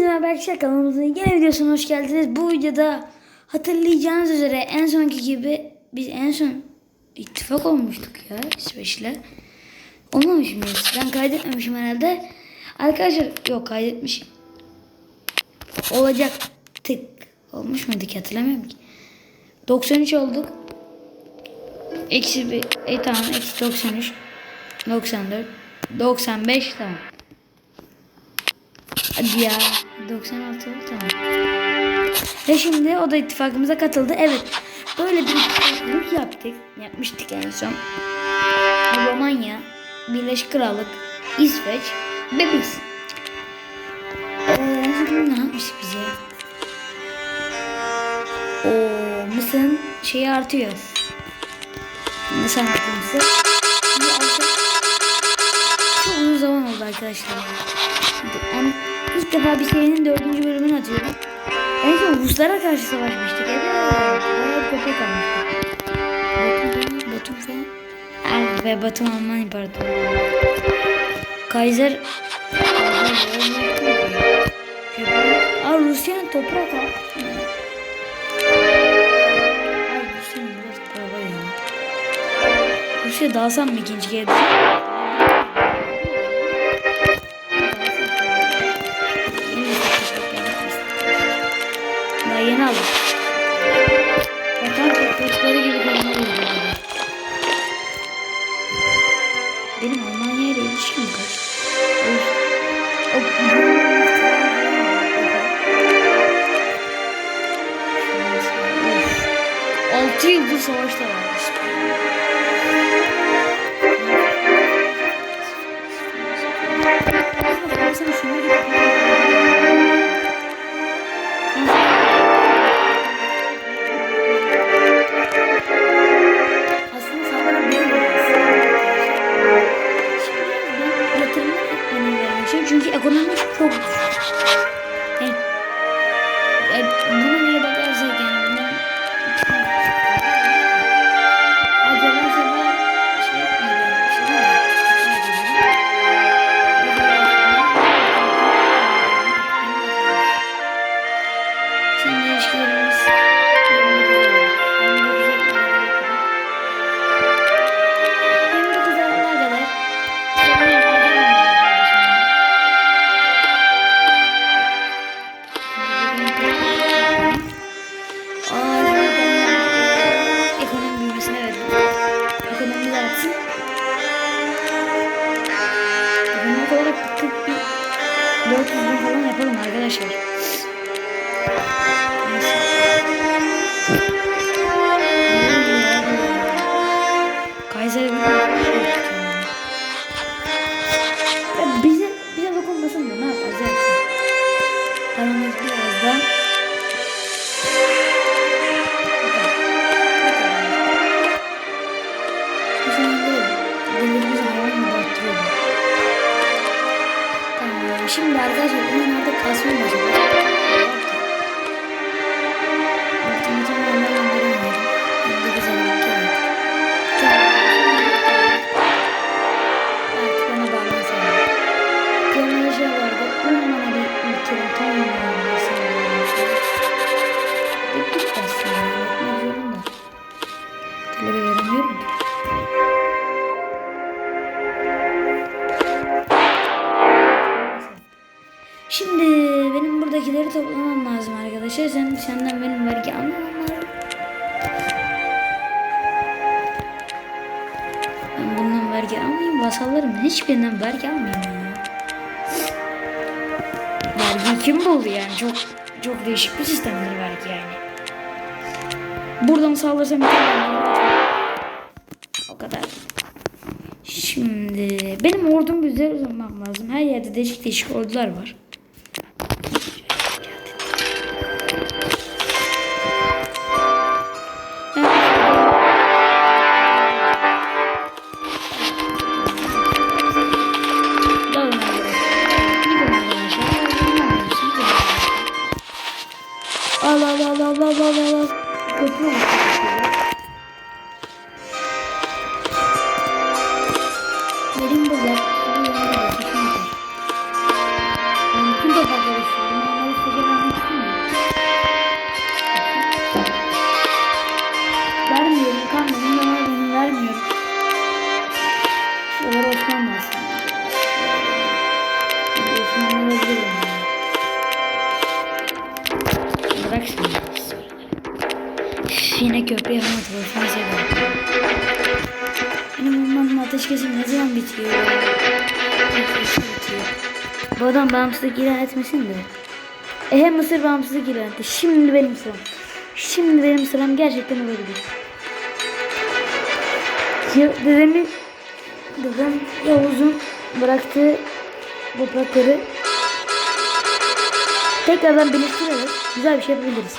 merhaba arkadaşlar kanalımızın yeni videosuna hoş geldiniz. Bu videoda hatırlayacağınız üzere en sonki gibi biz en son ittifak olmuştuk ya İsveç'le. Olmamış mıyız? Ben kaydetmemişim herhalde. Arkadaşlar yok kaydetmişim. Olacaktık. Olmuş muyduk hatırlamıyorum ki. 93 olduk. Eksi bir, e tamam eksi 93. 94. 95 tamam. Hadi ya. 96 oldu tamam. Ve şimdi o da ittifakımıza katıldı. Evet. Böyle bir ittifaklık yaptık. Yapmıştık en son. Romanya, Birleşik Krallık, İsveç ve biz. Ee, ne yapmıştık bize? O Mısır'ın şeyi artıyor. Mısır artık çok uzun zaman oldu arkadaşlar. Yani ilk defa bir serinin dördüncü bölümünü atıyorum. En son Ruslara karşı savaşmıştık. Evet. Bayağı köpek almıştık. Batum, falan. Er ve Batum Alman İmparatoru. Kaiser Aa Rusya'nın toprak ya. Rusya dalsam mı ikinci kere? Altı yıldır savaşta varmış. 400 bin falan yapalım arkadaşlar. Vasallarım hiçbirinden vergi almayayım ya. Vergi kim buldu yani? Çok çok değişik bir sistemdir vergi yani. Buradan sağlarsam bir o kadar. Şimdi benim ordum güzel olmam lazım. Her yerde değişik değişik ordular var. Al al al al al al al. Köprü Ateşkesim ne zaman bitiyor? Ateşkesim bitiyor. Bu adam bağımsızlık ilan etmesin de. Ehe Mısır bağımsızlık ilan etti. Şimdi benim sıram. Şimdi benim sıram gerçekten olabilir. Ya, dedemi, dedem Yavuz'un bıraktığı toprakları tekrardan birleştirerek güzel bir şey yapabiliriz.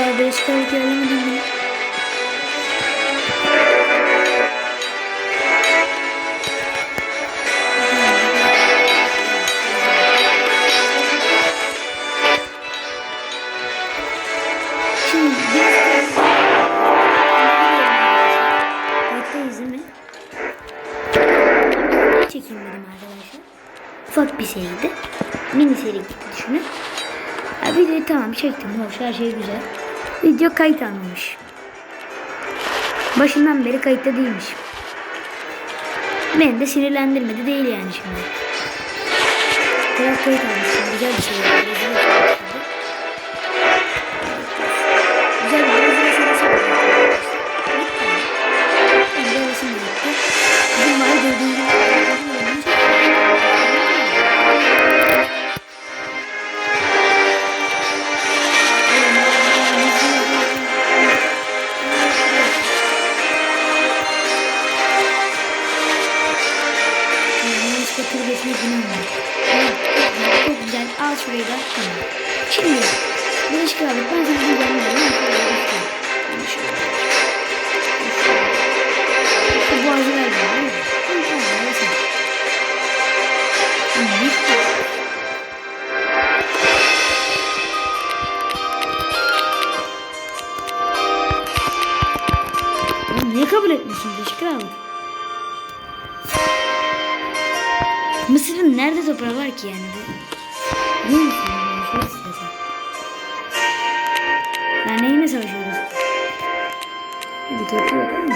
Ya beş kaldık yerlemedim mi? Şimdi biz değil mi? Çekeyim dedim arkadaşlar. Ufak bir seriydi. Mini seri gibi düşünün. Ya videoyu tamam çektim. Hoş her şey güzel. Video kayıt almamış. Başından beri kayıtta değilmiş. Beni de sinirlendirmedi değil yani şimdi. Biraz kayıt almışsın. Güzel bir şey. yaptı, İnanmıyorum. Evet, çok güzel. Al şurayı da. Tamam. Şimdi Birleşik Krallık ben sana bir tane vereyim. Şöyle Nerede toprağı var ki yani? Biliyor musun? Ben neyine savaşıyoruz? Bir köprü yapalım mı?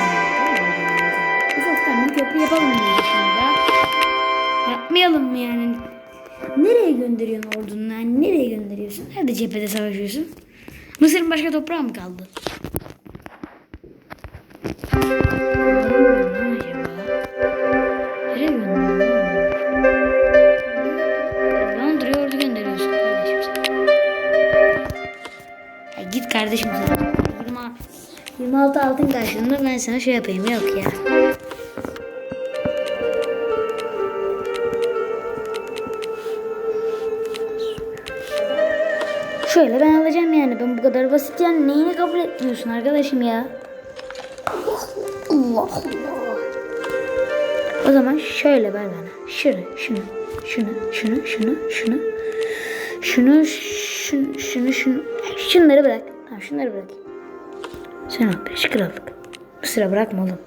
Bir köprü yapalım mı şimdi ya? Yapmayalım mı yani? Nereye gönderiyorsun ordunu? Yani nereye gönderiyorsun? Nerede cephede savaşıyorsun? Mısır'ın başka toprağı mı kaldı? 26 altın karşılığında ben sana şey yapayım yok ya. Şöyle ben alacağım yani. Ben bu kadar basit yani. Neyini kabul etmiyorsun arkadaşım ya? Allah Allah. O zaman şöyle ver bana. Şunu, şunu, şunu, şunu, şunu, şunu. Şunu, şunu, şunu, şunu. Şunları bırak. Tamam şunları bırak. Sen al. Beş krallık. Sıra bırakma oğlum.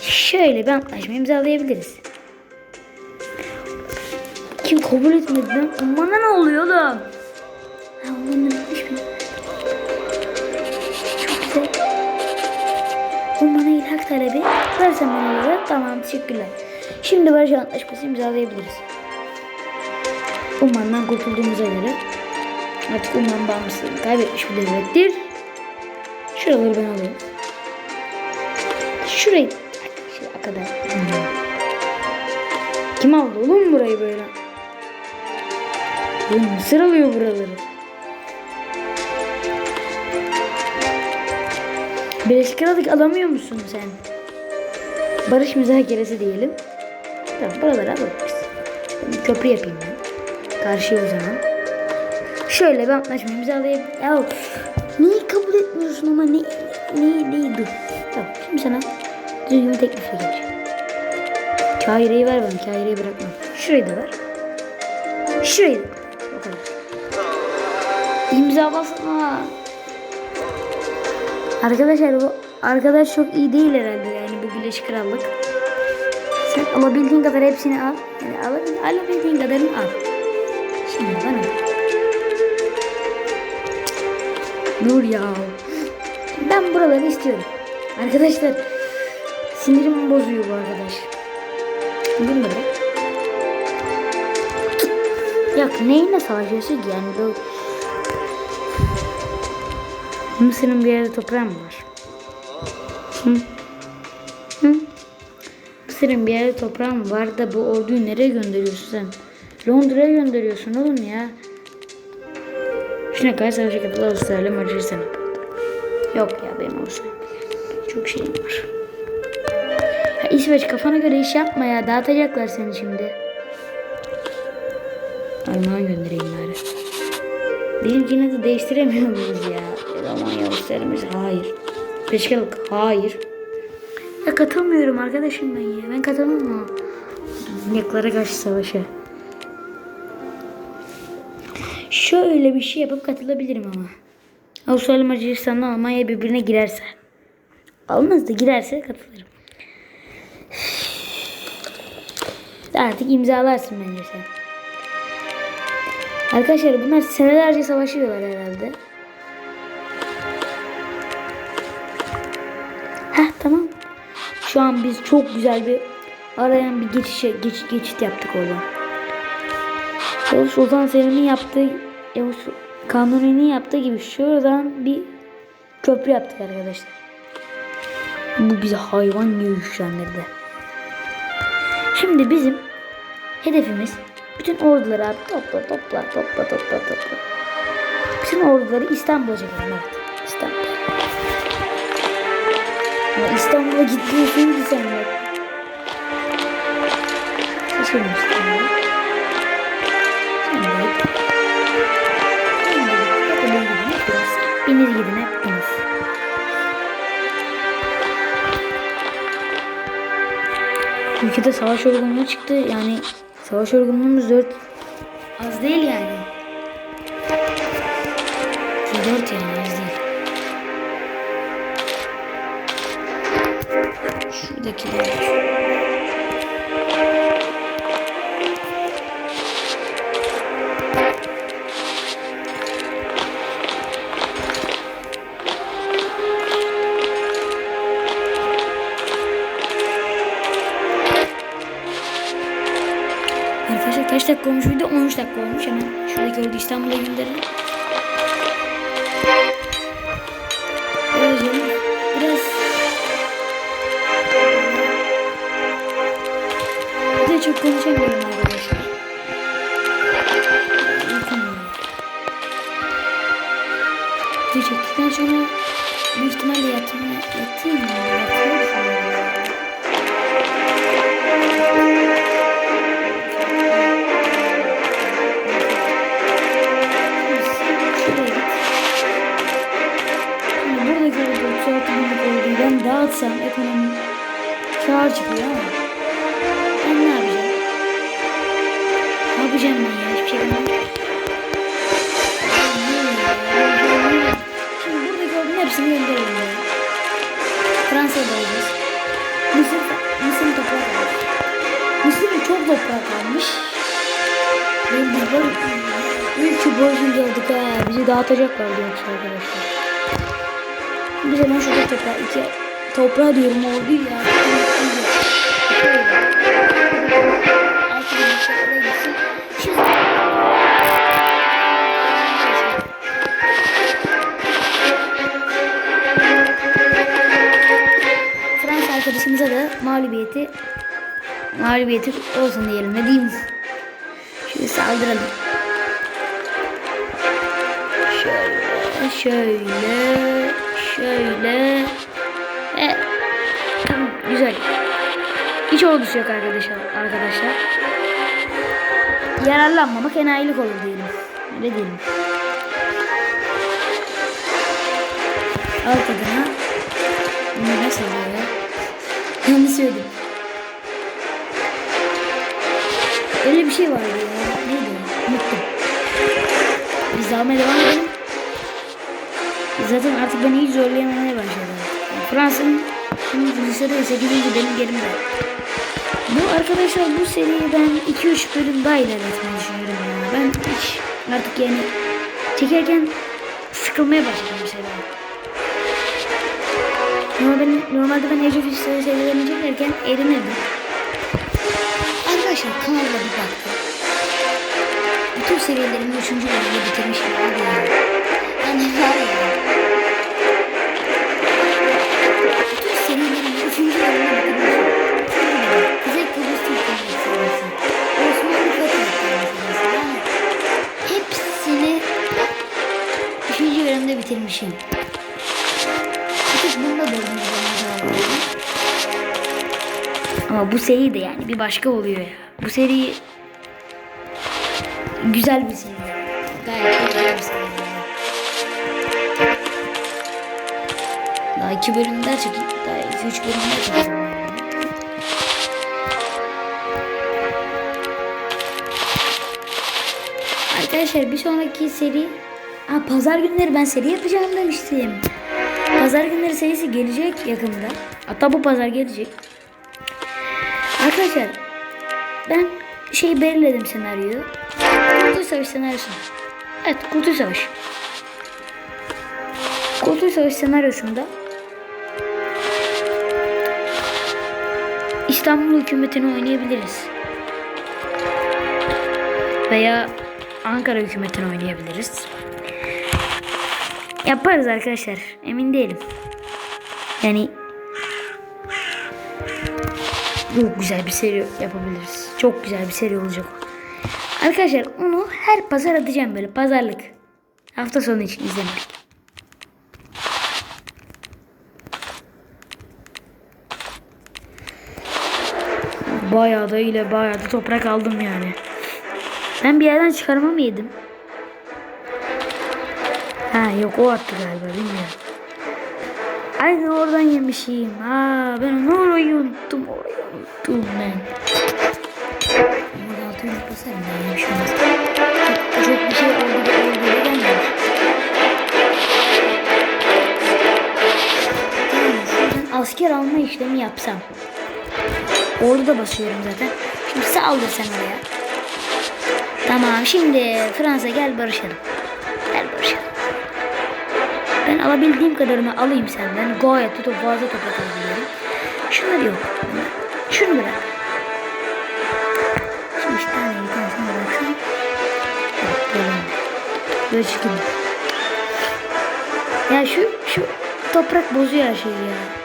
Şöyle bir antlaşma imzalayabiliriz. Kim kabul etmedi lan? Bana ne oluyor oğlum? Ha oğlum talebi. Versen bana olarak tamam teşekkürler. Şimdi barış antlaşması imzalayabiliriz. Umman'dan kurtulduğumuza göre artık Umman bağımsızlığını kaybetmiş bir devlettir. Şuraları ben alayım. Şurayı şuraya kadar. Kim aldı oğlum burayı böyle? Oğlum Mısır alıyor buraları. Birleşik Krallık alamıyor musun sen? Barış müzakeresi diyelim. Tamam buraları alalım biz. Ben bir köprü yapayım ben. Karşıya o zaman. Şöyle bir antlaşma imzalayayım. Ya neyi kabul etmiyorsun ama ne, ne, neyi dur. Tamam şimdi sana düzgün bir teklifle geleceğim. Kahire'yi ver bana. Kahire'yi bırakma. Şurayı da ver. Şurayı da. O kadar. İmza basma. Arkadaşlar bu arkadaş çok iyi değil herhalde yani bu Birleşik Krallık. Sen alabildiğin kadar hepsini al. Yani alabildiğin kadarını al. Şimdi bana. Dur ya. Ben buraları istiyorum. Arkadaşlar sinirimi bozuyor bu arkadaş. Bunu bırak. Yok neyine savaşıyorsun ki yani böyle. Mısır'ın bir yerde toprağı mı var? Hı? Hı? Mısır'ın bir yerde toprağı mı var da bu orduyu nereye gönderiyorsun sen? Londra'ya gönderiyorsun oğlum ya. Şuna kadar savaşa katılı Avustralya Macaristan. Yok ya benim Avustralya. Çok şeyim var. Ya İsveç kafana göre iş yapma ya. Dağıtacaklar seni şimdi. Armağan göndereyim bari. Benimkini de değiştiremiyor muyuz ya? Almanya Avustralya'mız hayır. Peşkalık hayır. Ya katılmıyorum arkadaşım ben ya. Ben katılamam. Yaklara karşı savaşa. Şöyle bir şey yapıp katılabilirim ama. Avustralya Macaristan'la Almanya birbirine girerse. Olmaz da girerse katılırım. Artık imzalarsın bence sen. Arkadaşlar bunlar senelerce savaşıyorlar herhalde. Heh tamam. Şu an biz çok güzel bir arayan bir geçişe geç, geçit yaptık orada. Yavuz Sultan Selim'in yaptığı Yavuz Kanuni'nin yaptığı gibi şuradan bir köprü yaptık arkadaşlar. Bu bize hayvan gibi güçlendirdi. Şimdi bizim hedefimiz bütün orduları abi topla topla topla topla topla. Bütün orduları İstanbul'a çekelim evet. İstanbul. Ama İstanbul'a gitmiyorsun ki sen ya. Seçelim İstanbul'u. Şimdi. Hepiniz gidin hepiniz. Ülkede savaş yorgunluğu çıktı. Yani savaş yorgunluğumuz 4 az değil yani. 4 yani az değil. Şuradaki dakika olmuş video? 13 dakika olmuş. Hemen şuradaki ordu İstanbul'a gönderelim. Biraz biraz bir de çok konuşamıyorum arkadaşlar. Çektikten sonra büyük ihtimalle yatma, yatayım mı? Yatmayı düşünüyorum. Ki boşun geldik ha. Bizi dağıtacaklar yoksa arkadaşlar. Biz hemen şurada toprağı iki toprağı diyorum o değil ya. Fransa arkadaşımıza da mağlubiyeti mağlubiyeti olsun diyelim ne diyeyim. Saldıralım. Şöyle, şöyle, şöyle. Evet. Tamam, güzel. Hiç ordusu yok arkadaşlar. arkadaşlar. Yararlanmamak enayilik olur diyelim. Öyle diyelim. Al tadına. Bunu nasıl oluyor ya? Yanlış söyledim. Öyle bir şey vardı ya. Unuttum. Biz almaya devam edelim. Zaten artık beni hiç zorlayamamaya başladı. Fransa'nın şimdi lisede 8. benim yerimde. Bu arkadaşlar bu seriyi ben 2-3 bölüm daha ilerletmeyi düşünüyorum ya. Ben hiç artık yani çekerken sıkılmaya başladım mesela. Normalde, normalde ben Age of History serilerini çekerken erinirdim. Arkadaşlar kanalda bir baktım. Serilerimi 3. bölümde bitirmişim abi ya. Yani var ya. Bütün serilerimi 3. bölümde bitirmişim. Kuzey Kıbrıs Türkleri serisi. Osmanlı serisi. Yani hepsini 3. bölümde bitirmişim. Bir tek bunda dördüncü bölümde var. Ama bu seri de yani bir başka oluyor ya. Bu seri güzel bir seri. Gayet güzel bir seri. Daha iki bölüm daha çek, daha iki üç bölüm daha çekeceğim. Arkadaşlar bir sonraki seri ha, pazar günleri ben seri yapacağım demiştim. Pazar günleri serisi gelecek yakında. Hatta bu pazar gelecek. Arkadaşlar ben şeyi belirledim senaryoyu. Kurtuluş Savaşı senaryosu. Evet Kurtuluş Savaşı. Kurtuluş Savaşı senaryosunda İstanbul hükümetini oynayabiliriz. Veya Ankara hükümetini oynayabiliriz. Yaparız arkadaşlar. Emin değilim. Yani çok güzel bir seri yapabiliriz. Çok güzel bir seri olacak. Arkadaşlar onu her pazar atacağım böyle pazarlık. Hafta sonu için izlemek. Bayağı da ile bayağı da toprak aldım yani. Ben bir yerden çıkarma mı yedim? Ha yok o attı galiba bilmiyorum. Aynı oradan yemişim. Ha ben onu orayı unuttum. Orayı unuttum ben. Yumruk basarım ben yemişim. Çok, çok bir şey oldu da oldu da gelmemiş. Tamam asker alma işlemi yapsam. Orada da basıyorum zaten. Şimdi saldır sen oraya. Tamam şimdi Fransa gel barışalım. Gel barışalım. Ben alabildiğim kadarını alayım senden. Gayet de fazla toprak alabiliyorum. Şunları yok. Böyle. Ya şu, şu toprak bozuyor her şeyi ya.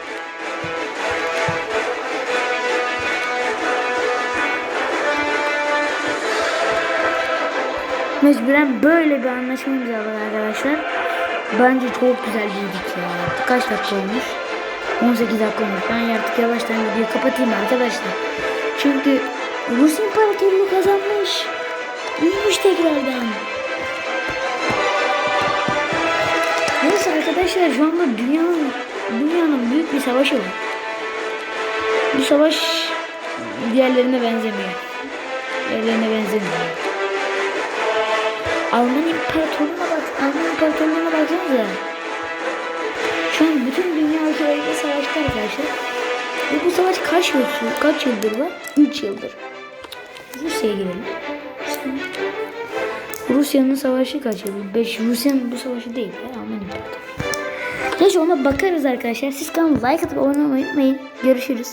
Mecburen böyle bir anlaşma imzaladık arkadaşlar. Bence çok güzel girdik ya. Kaç dakika olmuş? 18 dakika olmuş. Ben artık yavaştan videoyu kapatayım arkadaşlar. Çünkü Rus İmparatorluğu kazanmış. Büyümüş tekrardan. Arkadaşlar şu anda dünyanın dünyanın büyük bir savaşı var. Bu savaş diğerlerine benzemiyor. Diğerlerine benzemiyor. Alman İmparatorluğu'na bak, Alman İmparatorluğu'na baksanıza. Şu an bütün dünya ülkeleriyle savaşta arkadaşlar. Ve bu savaş kaç yıl? Kaç yıldır var? 3 yıldır. Rusya'ya girelim. Rusya'nın savaşı kaç yıl? 5 Rusya'nın bu savaşı değil. Alman İmparatorluğu. Neyse ona bakarız arkadaşlar. Siz kanalıma like atıp abone olmayı unutmayın. Görüşürüz.